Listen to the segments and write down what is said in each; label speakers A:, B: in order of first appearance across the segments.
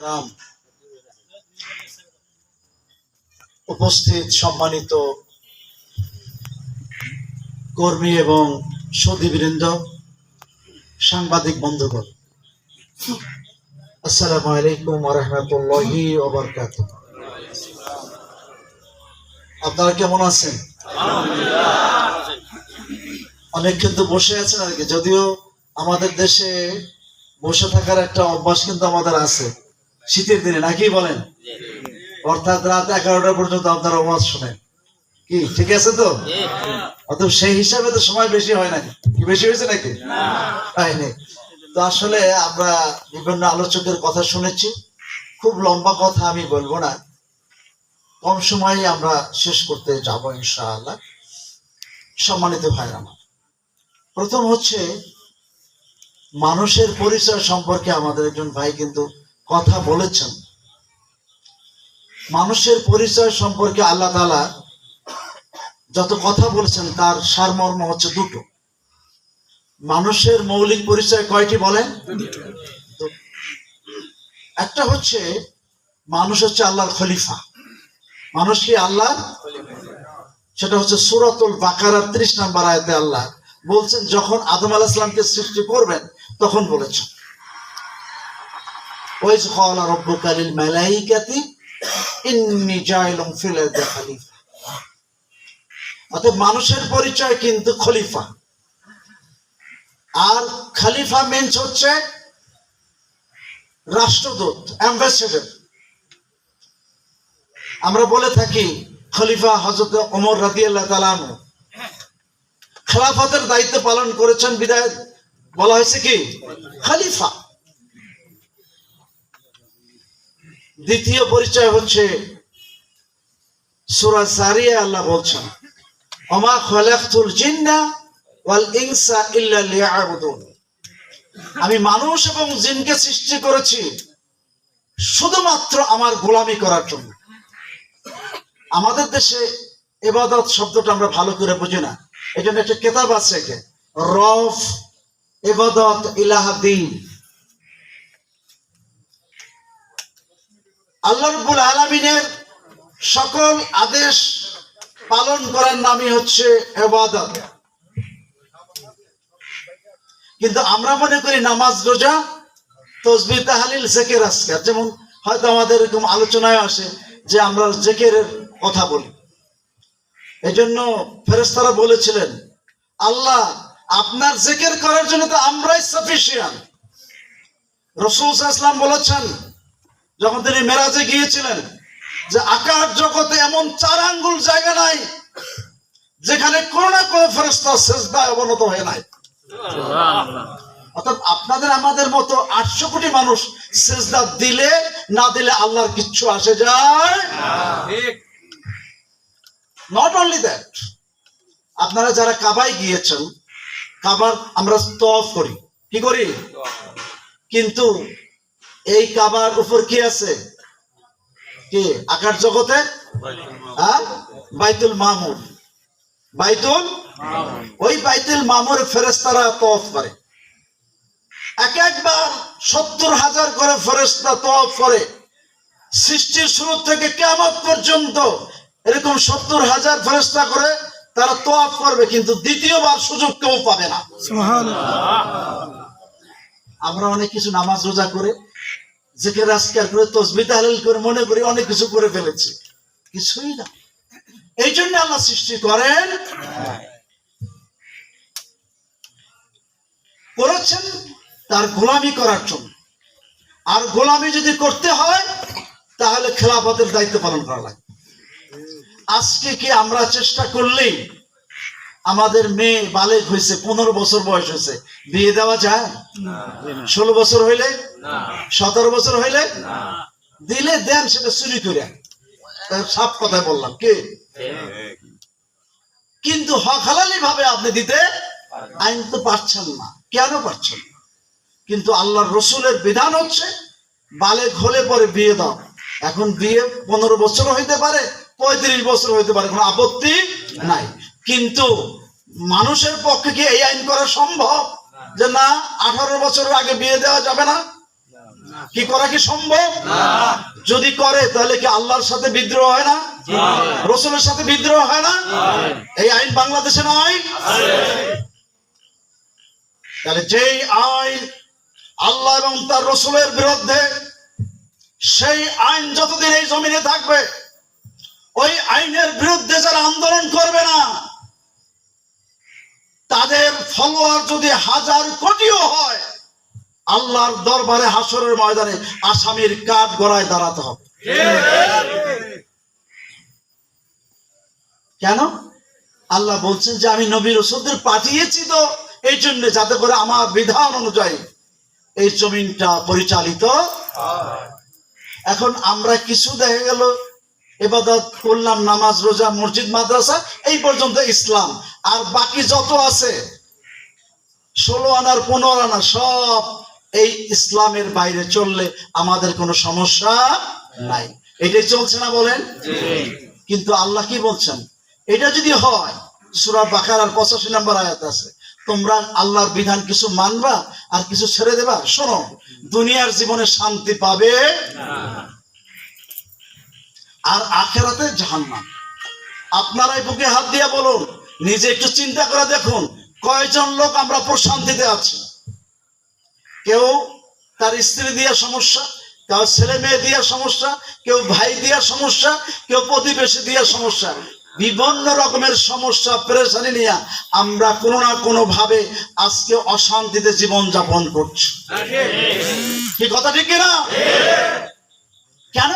A: রাম উপস্থিত সম্মানিত কর্মী এবং সদীবৃন্দ সাংবাদিক বন্ধুগণ, আসসালামু আলাইকুম রহমতুল্লাহি ওবরকাত আপনারা কেমন আছেন? অনেক কিন্তু বসে আছেন আর কি, যদিও আমাদের দেশে বসে থাকার একটা অভ্যাস কিন্তু আমাদের আছে। শীতের দিনে নাকি বলেন? অর্থাৎ রাত এগারোটা পর্যন্ত আপনারা আওয়াজ শোনেন। কি ঠিক আছে তো? অতএব সেই হিসাবে তো সময় বেশি হয় নাকি? কি বেশি হয়েছে নাকি? হয়নি তো আসলে আমরা বিভিন্ন আলোচকের কথা শুনেছি। খুব লম্বা কথা আমি বলব না। কম সময়ে আমরা শেষ করতে যাব ইনশাআল্লাহ। সম্মানিত ভাই আমার প্রথম হচ্ছে মানুষের পরিচয় সম্পর্কে আমাদের একজন ভাই কিন্তু কথা বলেছেন। মানুষের পরিচয় সম্পর্কে আল্লাহ তালা যত কথা বলেছেন, তার সারমর্ম হচ্ছে দুটো। মানুষের মৌলিক পরিচয় কয়টি বলেন? একটা হচ্ছে, মানুষ হচ্ছে আল্লাহর খলিফা। মানুষ কি আল্লাহ সেটা হচ্ছে সুরাতুল বাকারার ত্রিশ নাম্বার আয়তে আল্লাহ বলছেন, যখন আদম আলাহ ইসলামকে সৃষ্টি করবেন, তখন বলেছেন। ওয়াইজ ক্বালা রাব্বুকা লিল মালাইকাতি ইন্নী জাইলুম ফিল আরদি অর্থাৎ মানুষের পরিচয় কিন্তু খলিফা। আর খলিফা মেন্স হচ্ছে রাষ্ট্রদূত অ্যাম্বাসেডর আমরা বলে থাকি খলিফা হজরত ওমর রাদিয়াল্লাহু তাআলা আনহু। খেলাফতের দায়িত্ব পালন করেছেন বিদায় বলা হয়েছে কি? খলিফা। দ্বিতীয় পরিচয় হচ্ছে সূরা সারিয়া আল্লাহ বলছেন, ওমা খালাকতুল জিন্না ওয়াল ইনসা ইল্লা লিয়াবুদুন। আমি মানুষ এবং জিনকে সৃষ্টি করেছি শুধুমাত্র আমার গোলামি করার জন্য। আমাদের দেশে এবাদত শব্দটা আমরা ভালো করে বুঝি না। এই জন্য একটা কেতাব আছে রফ এবাদত ইলাহাদ্দিন আল্লাহ রব্বুল আলমিনের সকল আদেশ পালন করার নামই হচ্ছে এবাদত কিন্তু আমরা মনে করি নামাজ, রোজা তসবি তাহালিল, জেকের আসকার যেমন হয়তো আমাদের এরকম আলোচনায় আসে যে আমরা জেকের কথা বলি। এই জন্য ফেরেস্তারা বলেছিলেন, আল্লাহ, আপনার জেকের করার জন্য তো আমরাই সাফিসিয়ান রসুল ইসলাম বলেছেন যখন তিনি মেরাজে গিয়েছিলেন, যে আকাশ জগতে এমন চার আঙ্গুল জায়গা নাই, যেখানে কোনো না কোনো ফেরস্তা অবনত হয়ে নাই। অর্থাৎ আপনাদের, আমাদের মতো আটশো কোটি মানুষ সেজদা দিলে, না দিলে আল্লাহর কিচ্ছু আসে যায় নট অনলি দ্যাট আপনারা যারা কাবায় গিয়েছেন, কাবার আমরা তফ করি। কি করি? কিন্তু এই কাবার উপর কি আছে? কি? আকার জগতে? হ্যাঁ? বাইতুল মামুর বাইতুল? ওই বাইতুল মামুর ফেরেস্তারা তফ করে। এক একবার সত্তর হাজার করে ফেরেস্তা তফ করে। সৃষ্টির শুরু থেকে কেমন পর্যন্ত এরকম সত্তর হাজার ফেরেস্তা করে তারা তোয়াফ করবে কিন্তু দ্বিতীয়বার সুযোগ কেউ পাবে না। আমরা অনেক কিছু নামাজ রোজা করে জেকে রাজকার করে, তসবি, তাহলিল করে, মনে করি অনেক কিছু করে ফেলেছি। কিছুই না। এই জন্য আল্লাহ সৃষ্টি করেন। করেছেন তার গোলামি করার জন্য। আর গোলামি যদি করতে হয়, তাহলে খেলাফতের দায়িত্ব পালন করা লাগে আজকে কি আমরা চেষ্টা করলেই আমাদের মেয়ে বালেক হয়েছে পনেরো বছর বয়স হয়েছে। বিয়ে দেওয়া যায়? ষোলো বছর হইলে? সতেরো বছর হইলে? দিলে দেন সেটা চুরি করে। সাপ কথা বললাম কে? কিন্তু হক হালালি ভাবে আপনি দিতে আইন তো পারছেন না। কেন পারছেন না? কিন্তু আল্লাহর রসুলের বিধান হচ্ছে বালেক হলে পরে বিয়ে দাও। এখন বিয়ে পনেরো বছর হইতে পারে পঁয়ত্রিশ বছর হইতে পারে কোনো আপত্তি নাই। কিন্তু মানুষের পক্ষে কি এই আইন করা সম্ভব? যে না আঠারো বছরের আগে বিয়ে দেওয়া যাবে না? কি করা কি সম্ভব? যদি করে তাহলে কি আল্লাহর সাথে বিদ্রোহ হয় না? রসুলের সাথে বিদ্রোহ হয় না? এই আইন বাংলাদেশে নয় তাহলে যেই আইন আল্লাহ এবং তার রসুলের বিরুদ্ধে সেই আইন যতদিন এই জমিনে থাকবে ওই আইনের বিরুদ্ধে যারা আন্দোলন করবে না তাদের ফলোয়ার যদি হাজার কোটিও হয়, আল্লাহর দরবারে হাসরের ময়দানে আসামির কাঠ গড়ায় দাঁড়াতে হবে। কেন? আল্লাহ বলছেন যে আমি নবী রসুলদের পাঠিয়েছি তো, এই জন্য যাতে করে আমার বিধান অনুযায়ী এই জমিনটা পরিচালিত এখন আমরা কিছু দেখা গেল এবাদত করলাম নামাজ রোজা মসজিদ মাদ্রাসা এই পর্যন্ত ইসলাম। আর বাকি যত আছে ষোলো আনার পনেরো আনা সব এই ইসলামের বাইরে চললে আমাদের কোনো সমস্যা নাই। এটাই চলছে না বলেন? কিন্তু আল্লাহ কি বলছেন? এটা যদি হয় সুরা বাকার আর পঁচাশি নম্বর আয়াত আছে তোমরা আল্লাহর বিধান কিছু মানবা আর কিছু ছেড়ে দেবা? শোনো দুনিয়ার জীবনে শান্তি পাবে আর আখেরাতে জাহান্নাম। আপনারাই বুকে হাত দিয়া বলুন নিজে একটু চিন্তা করে দেখুন কয়জন লোক আমরা প্রশান্তিতে আছি। কেউ তার স্ত্রী দিয়া সমস্যা কেউ ছেলে মেয়ে দিয়া সমস্যা কেউ ভাই দিয়া সমস্যা কেউ প্রতিবেশী দিয়া সমস্যা। বিভিন্ন রকমের সমস্যা পেরেশানি নিয়ে আমরা কোনো না কোনো ভাবে আজকে অশান্তিতে জীবন যাপন করছি। কি কথা ঠিক না কেন?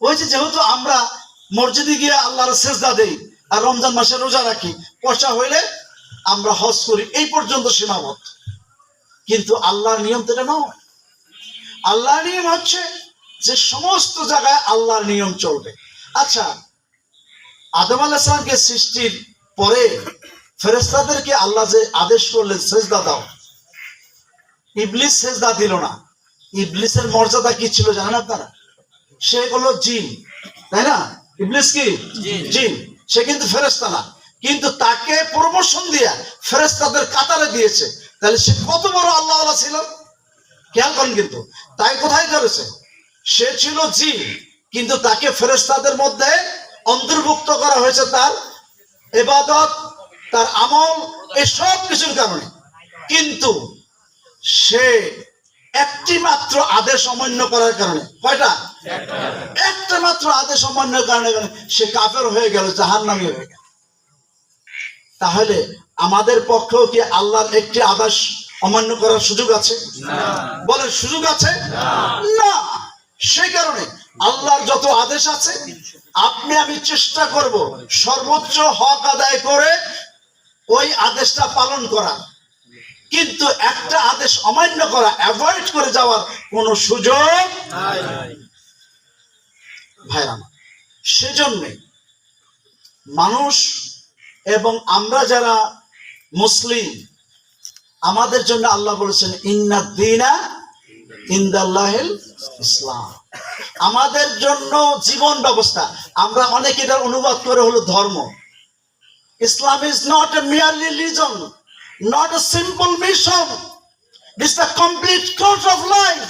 A: ওই যেহেতু আমরা মসজিদে গিয়ে আল্লাহর সেজদা দেই আর রমজান মাসে রোজা রাখি, পয়সা হইলে আমরা হজ করি। এই পর্যন্ত সীমাবদ্ধ। কিন্তু আল্লাহর নিয়ম তো এটা নয়। আল্লাহর নিয়ম হচ্ছে যে সমস্ত জায়গায় আল্লাহর নিয়ম চলবে। আচ্ছা আদম আলাহিসামকে সৃষ্টির পরে ফেরেস্তাদেরকে আল্লাহ যে আদেশ করলেন, সেজদা দাও। ইবলিস সেজদা দিল না। ইবলিসের মর্যাদা কি ছিল জানেন আপনারা? সে হলো জিন তাই না? ইবলিস কি? জিন। সে কিন্তু ফেরেস্তা না। কিন্তু তাকে প্রমোশন দিয়া ফেরেস্তাদের কাতারে দিয়েছে। তাহলে সে কত বড় আল্লাহ ছিল? খেয়াল করেন কিন্তু। তাই কোথায় করেছে? সে ছিল জিন কিন্তু তাকে ফেরেস্তাদের মধ্যে অন্তর্ভুক্ত করা হয়েছে তার এবাদত তার আমল এই সব কিছুর কারণে। কিন্তু সে একটি মাত্র আদেশ অমান্য করার কারণে। কয়টা? একটা মাত্র আদেশ অমান্যের কারণে সে কাফের হয়ে গেল জাহান্নামী হয়ে গেল। তাহলে আমাদের পক্ষেও কি আল্লাহর একটি আদেশ অমান্য করার সুযোগ আছে? বলে সুযোগ আছে? না। সে কারণে আল্লাহর যত আদেশ আছে আপনি আমি চেষ্টা করব সর্বোচ্চ হক আদায় করে ওই আদেশটা পালন করা কিন্তু একটা আদেশ অমান্য করা অ্যাভয়েড করে যাওয়ার কোনো সুযোগ ভাইরা আমার। সেজন্যে মানুষ এবং আমরা যারা মুসলিম আমাদের জন্য আল্লাহ বলেছেন ইন্না দিনা ইন্দাল্লাহিল ইসলাম। আমাদের জন্য জীবন ব্যবস্থা। আমরা অনেকে এটার অনুবাদ করে হলো ধর্ম। Islam is not a merely reason not a simple mission it's the complete course of life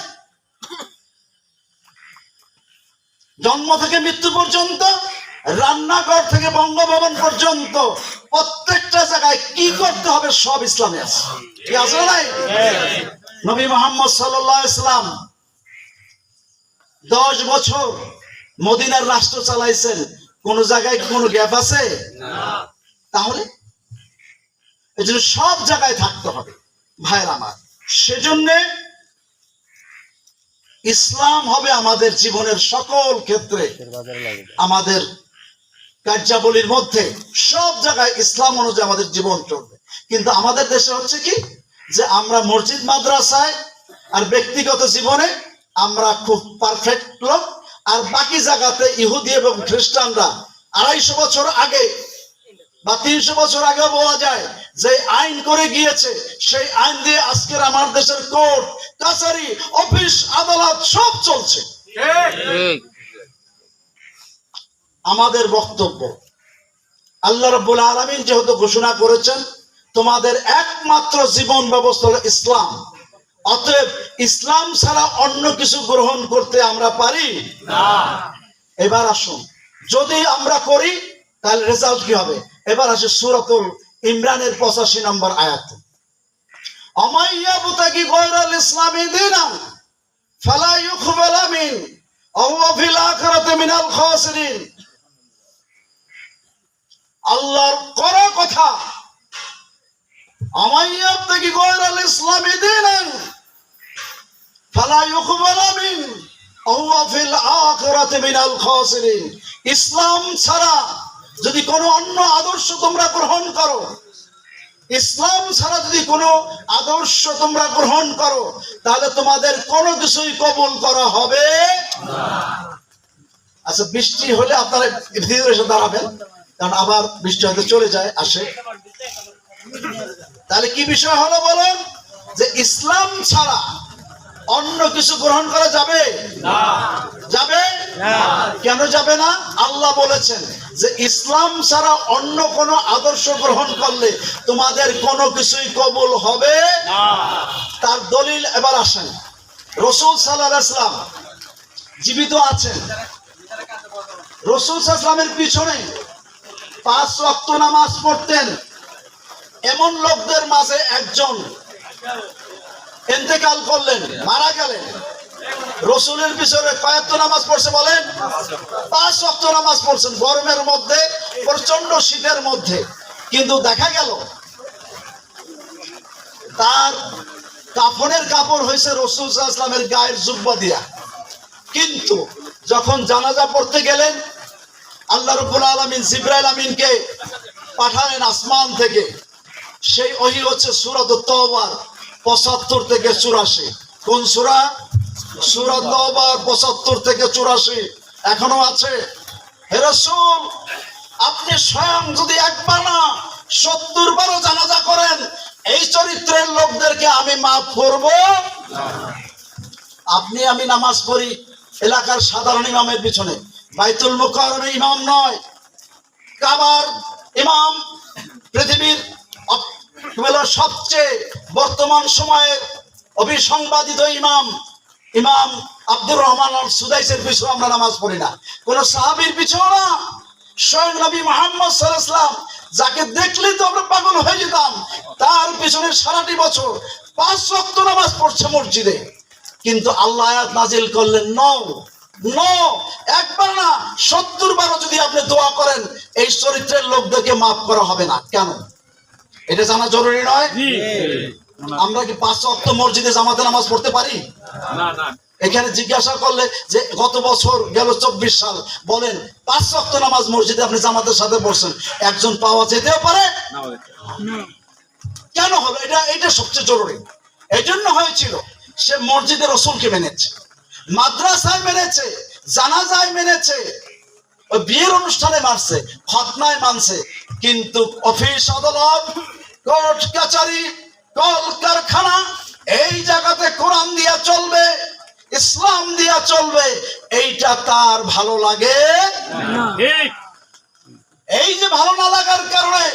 A: জন্ম থেকে মৃত্যু পর্যন্ত রান্নাঘর থেকে বঙ্গভবন পর্যন্ত প্রত্যেকটা জায়গায় কি করতে হবে সব ইসলামে আছে। কি আছে নাই? নবী মোহাম্মদ সাল্লাহ ইসলাম দশ বছর মদিনার রাষ্ট্র চালাইছেন। কোন জায়গায় কোনো গ্যাপ আছে? তাহলে এই জন্য সব জায়গায় থাকতে হবে। ভাইয়ের আমার, সেজন্যে ইসলাম হবে আমাদের জীবনের সকল ক্ষেত্রে, আমাদের কার্যাবলীর মধ্যে, সব জায়গায় ইসলাম অনুযায়ী আমাদের জীবন চলবে। কিন্তু আমাদের দেশে হচ্ছে কি? যে আমরা মসজিদ, মাদ্রাসায় আর ব্যক্তিগত জীবনে আমরা খুব পারফেক্ট লোক, আর বাকি জায়গাতে ইহুদি এবং খ্রিস্টানরা আড়াইশো বছর আগে বা তিনশো বছর আগে বলা যায় যে আইন করে গিয়েছে সেই আইন দিয়ে আজকের আমার দেশের কোর্ট কাছারি অফিস আদালত সব চলছে। আমাদের বক্তব্য আল্লাহ রব্বুল আলমিন যেহেতু ঘোষণা করেছেন তোমাদের একমাত্র জীবন ব্যবস্থা হলো ইসলাম। অতএব ইসলাম ছাড়া অন্য কিছু গ্রহণ করতে আমরা পারি? এবার আসুন যদি আমরা করি তাহলে রেজাল্ট কি হবে? এবার আসে সুরতুল ইমরানের পঁচাশি নম্বর আয়াত। অমাইয়া বুতাকি গয়রাল ইসলামী দিনান, ফালা ইউকবালা মিন অহুয়া ফিল আখিরাতি মিনাল খাসিরিন। আল্লাহর করা কথা আমাইয়া বুতাকি গয়রাল ইসলামী দিনান, ফালা ইউকবালা মিন অহুয়া ফিল আখিরাতি মিনাল খাসিরিন। ইসলাম ছাড়া যদি কোনো অন্য আদর্শ তোমরা গ্রহণ করো ইসলাম ছাড়া যদি কোনো আদর্শ তোমরা গ্রহণ করো তাহলে তোমাদের কোনো কিছুই কবুল করা হবে আচ্ছা বৃষ্টি হলে আপনারা ভিতরে এসে দাঁড়াবেন কারণ আবার বৃষ্টি হয়তো চলে যায় আসে। তাহলে কি বিষয় হলো বলেন? যে ইসলাম ছাড়া অন্য কিছু গ্রহণ করা যাবে? যাবে? কেন যাবে না? আল্লাহ বলেছেন যে ইসলাম ছাড়া অন্য কোন আদর্শ গ্রহণ করলে তোমাদের কোনো কিছুই কবুল হবে তার দলিল এবার আসেন। রসুল সাল্লাহ ইসলাম জীবিত আছেন। রসুল সাল্লামের পিছনে পাঁচ রক্ত নামাজ পড়তেন। এমন লোকদের মাঝে একজন এতেকাল করলেন মারা গেলেন। রসুলের পিছনে কয়েকটা নামাজ পড়ছে বলেন? পাঁচ রক্ত নামাজ পড়ছেন, গরমের মধ্যে প্রচণ্ড শীতের মধ্যে। কিন্তু দেখা গেল, তার কাফনের কাপড় হয়েছে রসুল ইসলামের গায়ের জুব্বা দিয়া। কিন্তু যখন জানাজা পড়তে গেলেন, আল্লাহ রব্বুল আলমিন জিব্রাইল আমিনকে পাঠালেন আসমান থেকে। সেই ওহি হচ্ছে সুরত তওবার, পঁচাত্তর থেকে চুরাশি। কোন সুরা? পঁচাত্তর থেকে চুরাশি এখনও আছে। হে রাসূল, আপনি স্বয়ং যদি একবার না সত্তর বারো জানাজা করেন, এই চরিত্রের লোকদেরকে আমি মাফ করব। আপনি, আমি নামাজ পড়ি এলাকার সাধারণ ইমামের পিছনে। বাইতুল মুকাররমে ইমাম নয়। কাবার ইমাম পৃথিবীর সবচেয়ে বর্তমান সময়ের অভিসংবাদিত ইমাম। ইমাম আব্দুর রহমান আল সুদাইসের পিছনে আমরা নামাজ পড়ি না। কোন সাহাবীর পিছনে না। স্বয়ং নবী মোহাম্মদ যাকে দেখলেই তো আমরা পাগল হয়ে যেতাম, তার পিছনে সারাটি বছর পাঁচ রক্ত নামাজ পড়ছে মসজিদে। কিন্তু আল্লাহ আয়াত নাজিল করলেন নও ন, একবার না, সত্তর বারো যদি আপনি দোয়া করেন, এই চরিত্রের লোকদেরকে মাফ করা হবে না। কেন? এটা জানা জরুরি নয়? আমরা কি পাঁচ অক্ট মসজিদে জামাতে নামাজ পড়তে পারি? এখানে জিজ্ঞাসা করলে যে গত বছর গেল চব্বিশ সাল বলেন পাঁচ অক্ট নামাজ মসজিদে আপনি জামাতের সাথে পড়ছেন। একজন পাওয়া যেতেও পারে কেন হলো? এটা এটা সবচেয়ে জরুরি। এই জন্য হয়েছিল সে মসজিদে রসুলকে মেনেছে মাদ্রাসায় মেনেছে জানাজায় মেনেছে ওই বিয়ের অনুষ্ঠানে মানছে খতনায় মানছে কিন্তু অফিস আদালত কোর্ট কাচারি কল কারখানা এই জায়গাতে কোরআন দিয়া চলবে ইসলাম দিয়া চলবে এইটা তার ভালো লাগে এই যে ভালো না লাগার কারণে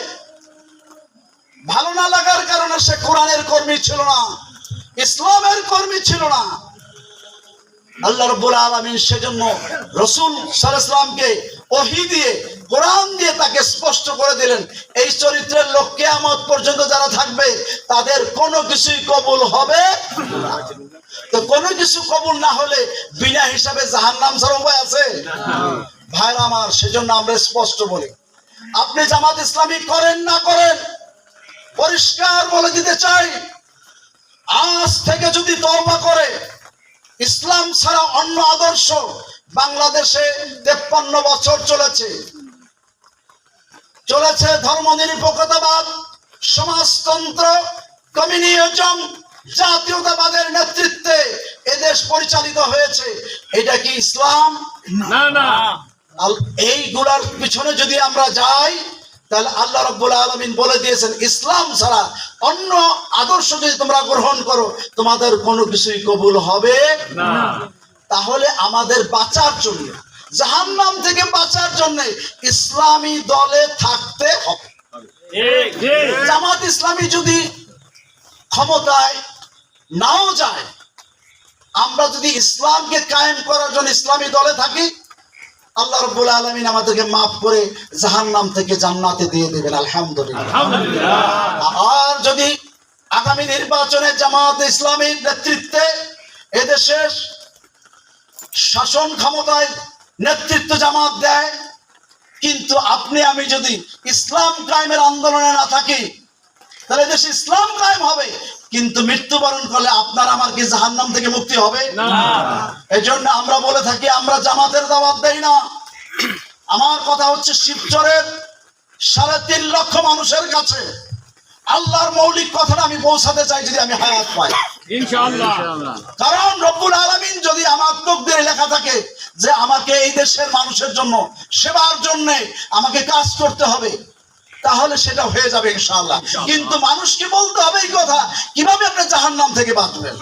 A: ভালো না লাগার কারণে সে কোরআনের কর্মী ছিল না ইসলামের কর্মী ছিল না। আল্লাহ রব্বুল আলমিন সেজন্য রসুল সালামকে ওহি দিয়ে কোরআন দিয়ে তাকে স্পষ্ট করে দিলেন, এই চরিত্রের লোক কেয়ামত পর্যন্ত যারা থাকবে, তাদের কোনো কিছুই কবুল হবে তো কোনো কিছু কবুল না হলে বিনা হিসাবে জাহান্নাম ছাড়া উপায় আছে? ভাইরা আমার, সেজন্য আমরা স্পষ্ট বলি। আপনি জামাত ইসলামী করেন না করেন, পরিষ্কার বলে দিতে চাই, আজ থেকে যদি তওবা করে, ইসলাম ছাড়া অন্য আদর্শ বাংলাদেশে তেপ্পান্ন বছর চলেছে। চলেছে ধর্ম নিরপেক্ষতাবাদ সমাজতন্ত্র কমিউনিজম জাতীয়তাবাদের নেতৃত্বে এদেশ পরিচালিত হয়েছে। এটা কি ইসলাম?
B: না। না
A: এইগুলার পিছনে যদি আমরা যাই তাহলে আল্লাহ রব্বুল আলমিন বলে দিয়েছেন ইসলাম ছাড়া অন্য আদর্শ যদি তোমরা গ্রহণ করো তোমাদের কোনো কিছুই কবুল হবে
B: না।
A: তাহলে আমাদের বাঁচার জন্য জাহান্নাম থেকে বাঁচার জন্য ইসলামী দলে থাকতে হবে। জামাত ইসলামী যদি ক্ষমতায় নাও যায় আমরা যদি ইসলামকে কায়েম করার জন্য ইসলামী দলে থাকি আল্লাহ রব্বুল আলমিন আমাদেরকে মাফ করে জাহান নাম থেকে জান্নাতে দিয়ে দেবেন আলহামদুলিল্লাহ।
B: আলহামদুলিল্লাহ।
A: আর যদি আগামী নির্বাচনে জামাত ইসলামীর নেতৃত্বে এদেশের শাসন ক্ষমতায় নেতৃত্ব জামাত দেয় কিন্তু আপনি আমি যদি ইসলাম ক্রাইমের আন্দোলনে না থাকি তাহলে দেশে ইসলাম ক্রাইম হবে কিন্তু মৃত্যুবরণ করলে আপনার আমার কি জাহান্নাম থেকে মুক্তি হবে? এই জন্য আমরা বলে থাকি আমরা জামাতের দাওয়াত দেই না। আমার কথা হচ্ছে শিবচরের সাড়ে তিন লক্ষ মানুষের কাছে আল্লাহর মৌলিক কথাটা আমি পৌঁছাতে চাই যদি আমি হায়াত পাই। কারণ রব্বুল আলমিন যদি আমার তকদির লেখা থাকে যে আমাকে এই দেশের মানুষের জন্য সেবার জন্য আমাকে কাজ করতে হবে তাহলে সেটা হয়ে যাবে ইনশাআল্লাহ। কিন্তু মানুষকে বলতে হবে এই কথা কীভাবে আপনি জাহান্নাম থেকে বাঁচবেন?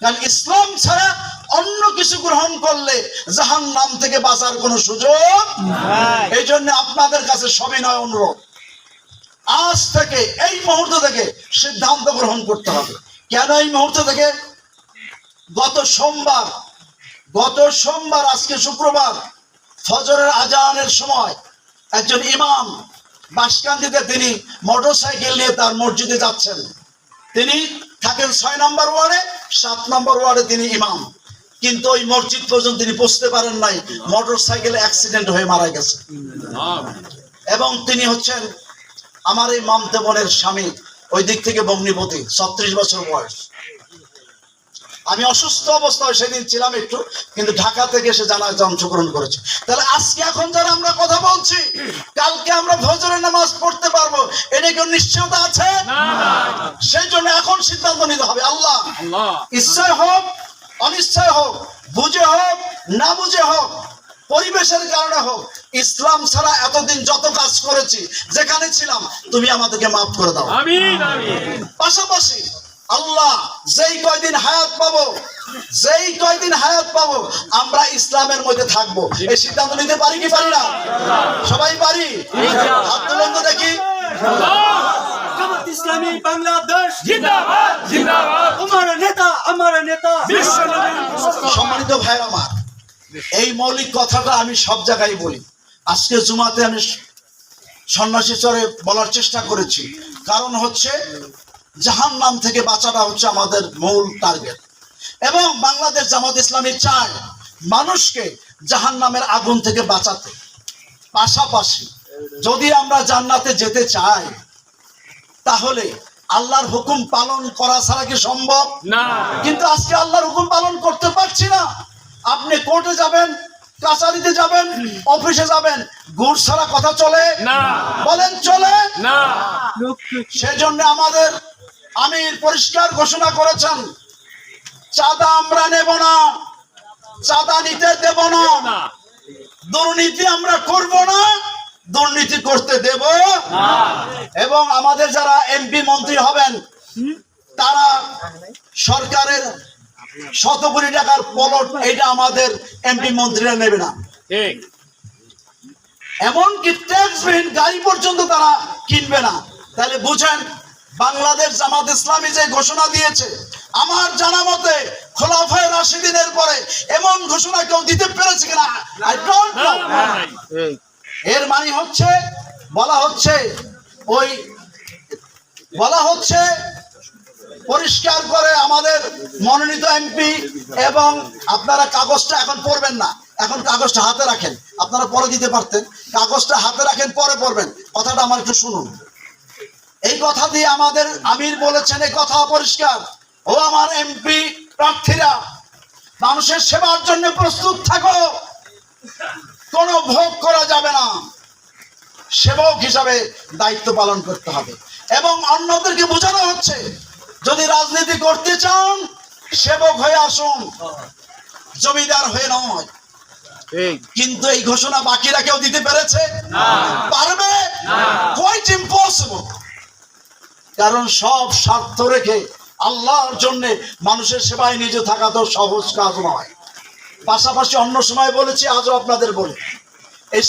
A: কারণ ইসলাম ছাড়া অন্য কিছু গ্রহণ করলে জাহান্নাম থেকে বাঁচার কোনো সুযোগ এই জন্য আপনাদের কাছে সবিনয় অনুরোধ। আজ থেকে এই মুহূর্ত থেকে সিদ্ধান্ত গ্রহণ করতে হবে। কেন এই মুহূর্ত থেকে? গত সোমবার গত সোমবার, আজকে শুক্রবার, ফজরের আজানের সময় একজন ইমাম বাসকান্দিতে তিনি মোটরসাইকেল নিয়ে তার মসজিদে যাচ্ছেন। তিনি থাকেন ছয় নম্বর ওয়ার্ডে, সাত নম্বর ওয়ার্ডে তিনি ইমাম। কিন্তু ওই মসজিদ পর্যন্ত তিনি পৌঁছতে পারেন নাই মোটর সাইকেলে অ্যাক্সিডেন্ট হয়ে মারা গেছে। এবং তিনি হচ্ছেন আমার এই মামতে বোনের স্বামী, ওই দিক থেকে বগ্নিপতি, ছত্রিশ বছর বয়স। আমি অসুস্থ অবস্থায় সেদিন ছিলাম একটু কিন্তু ঢাকা থেকে সে জানাতে অংশগ্রহণ করেছে। তাহলে আজকে এখন যারা আমরা কথা বলছি কালকে আমরা ভজরের নামাজ পড়তে পারব এটা কেউ নিশ্চয়তা আছে? সেই জন্য এখন সিদ্ধান্ত নিতে হবে আল্লাহ। ইচ্ছায় হোক অনিচ্ছায় হোক বুঝে হোক না বুঝে হোক পরিবেশের কারণে হোক ইসলাম ছাড়া এতদিন যত কাজ করেছি যেখানে ছিলাম তুমি আমাদেরকে মাফ করে দাও। পাশাপাশি আল্লাহ, যেই কয়দিন হায়াত পাবো, যেই কয়দিন হায়াত পাবো, আমরা ইসলামের মধ্যে থাকব। এই সিদ্ধান্ত নিতে পারি কি পারি না? সবাই পারি? হাত তুলুন তো দেখি। সম্মানিত ভাই আমার, এই মৌলিক কথাটা আমি সব জায়গায় বলি। আজকে জুমাতে আমি সন্ন্যাসী চরে বলার চেষ্টা করেছি। কারণ হচ্ছে জাহান নাম থেকে বাঁচাটা হচ্ছে আমাদের মূল টার্গেট এবং বাংলাদেশ জামাত ইসলামী চায় মানুষকে জাহান নামের আগুন থেকে বাঁচাতে। পাশাপাশি যদি আমরা জান্নাতে যেতে চাই তাহলে আল্লাহর হুকুম পালন করা ছাড়া কি সম্ভব?
B: না।
A: কিন্তু আজকে আল্লাহর হুকুম পালন করতে পারছি না। আপনি কোর্টে যাবেন কাছারিতে যাবেন অফিসে যাবেন ঘুষ ছাড়া কথা চলে?
B: না।
A: বলেন চলে?
B: না।
A: সেজন্য আমাদের আমির পরিষ্কার ঘোষণা করেছেন চাঁদা আমরা নেব না চাঁদা নিতে দেব না। দুর্নীতি আমরা করব না দুর্নীতি করতে দেব এবং আমাদের যারা এমপি মন্ত্রী হবেন তারা সরকারের শত কোটি টাকার পলট এটা আমাদের এমপি মন্ত্রীরা নেবে না। এমনকি ট্যাক্সবিহীন গাড়ি পর্যন্ত তারা কিনবে না। তাহলে বুঝেন বাংলাদেশ জামাত ইসলামী যে ঘোষণা দিয়েছে আমার জানা মতে খোলাফায় রাশিদিনের পরে এমন ঘোষণা কেউ দিতে পেরেছে কিনা? আই ডোন্ট
B: নো
A: এর মানে হচ্ছে বলা হচ্ছে ওই বলা হচ্ছে পরিষ্কার করে আমাদের মনোনীত এমপি এবং আপনারা কাগজটা এখন পড়বেন না। এখন কাগজটা হাতে রাখেন। আপনারা পরে দিতে পারতেন। কাগজটা হাতে রাখেন পরে পড়বেন। কথাটা আমার একটু শুনুন। এই কথা দিয়ে আমাদের আমির বলেছেন এই কথা অপরিষ্কার। ও আমার এমপি প্রার্থীরা মানুষের সেবার জন্য প্রস্তুত থাকো। কোনো ভোগ করা যাবে না। সেবক হিসাবে দায়িত্ব পালন করতে হবে। এবং অন্যদেরকে বোঝানো হচ্ছে যদি রাজনীতি করতে চান সেবক হয়ে আসুন। জমিদার হয়ে নয়। কিন্তু এই ঘোষণা বাকিরা কেউ দিতে পেরেছে? পারবে? কোয়াইট ইম্পসিবল কারণ সব স্বার্থ রেখে আল্লাহর জন্য মানুষের সেবায় নিজে থাকা তো সহজ কাজ নয়। পাশাপাশি অন্য সময় বলেছি, আজও আপনাদের বলি, এই